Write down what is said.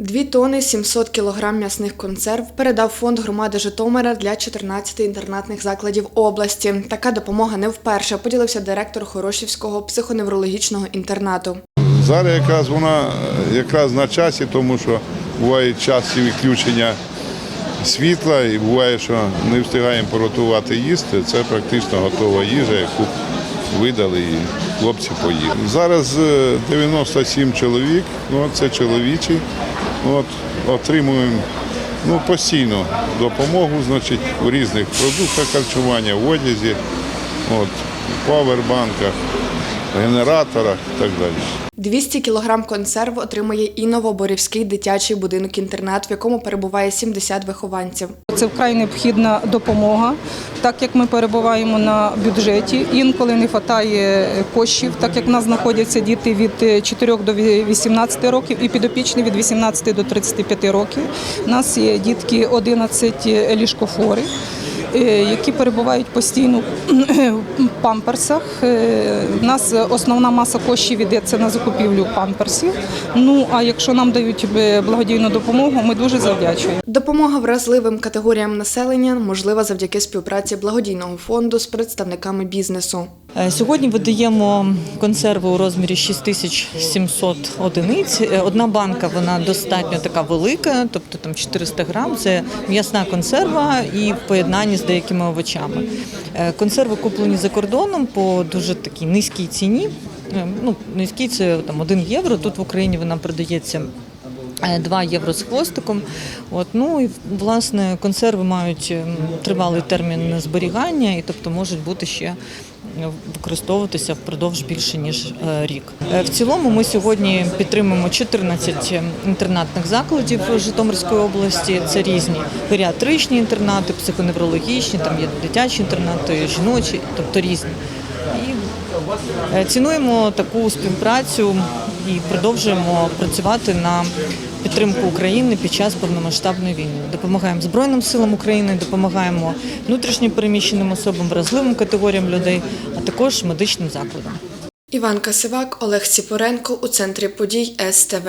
Дві тони 700 кілограм м'ясних консерв передав фонд громади Житомира для 14 інтернатних закладів області. Така допомога не вперше, поділився директор Хорошівського психоневрологічного інтернату. Зараз якраз вона е, якраз на часі, тому що бувають часті відключення світла і буває, що не встигаємо приготувати їсти. Це практично готова їжа, яку видали і хлопці поїли. Зараз е, 97 чоловік, ну, це чоловічі. От, отримуємо ну, постійно допомогу значить, у різних продуктах харчування, в одязі, от, павербанках, генераторах і так далі. 200 кілограм консерв отримує і Новоборівський дитячий будинок-інтернат, в якому перебуває 70 вихованців. Це вкрай необхідна допомога, так як ми перебуваємо на бюджеті. Інколи не вистачає коштів, так як в нас знаходяться діти від 4 до 18 років і підопічні від 18 до 35 років. У нас є дітки 11 ліжкофори. Е, Які перебувають постійно в памперсах. Е, У нас основна маса коштів йдеться на закупівлю памперсів. Ну а якщо нам дають е, благодійну допомогу, ми дуже завдячуємо. Допомога вразливим категоріям населення можлива завдяки співпраці благодійного фонду з представниками бізнесу. Е, Сьогодні видаємо консерви у розмірі 6700 одиниць. Е, Одна банка вона достатньо така велика, тобто там 400 грам. Це м'ясна консерва і в поєднанні з деякими овочами. Е, Консерви куплені за кордоном по дуже такій низькій ціні. Ну, низькій це там 1 євро. Тут в Україні вона продається. е, 2 євро з хвостиком. От, ну і власне консерви мають тривалий термін зберігання, і тобто можуть бути ще використовуватися впродовж більше ніж е, рік. Е, В цілому ми сьогодні підтримуємо 14 інтернатних закладів Житомирської області. Це різні геріатричні інтернати, психоневрологічні, там є дитячі інтернати, жіночі, тобто різні. І Е, Цінуємо таку співпрацю і продовжуємо працювати на підтримку України під час повномасштабної війни. Допомагаємо Збройним силам України, допомагаємо внутрішньо переміщеним особам, вразливим категоріям людей, а також медичним закладам. Іван Касивак, Олег Ціпоренко у центрі подій СТВ.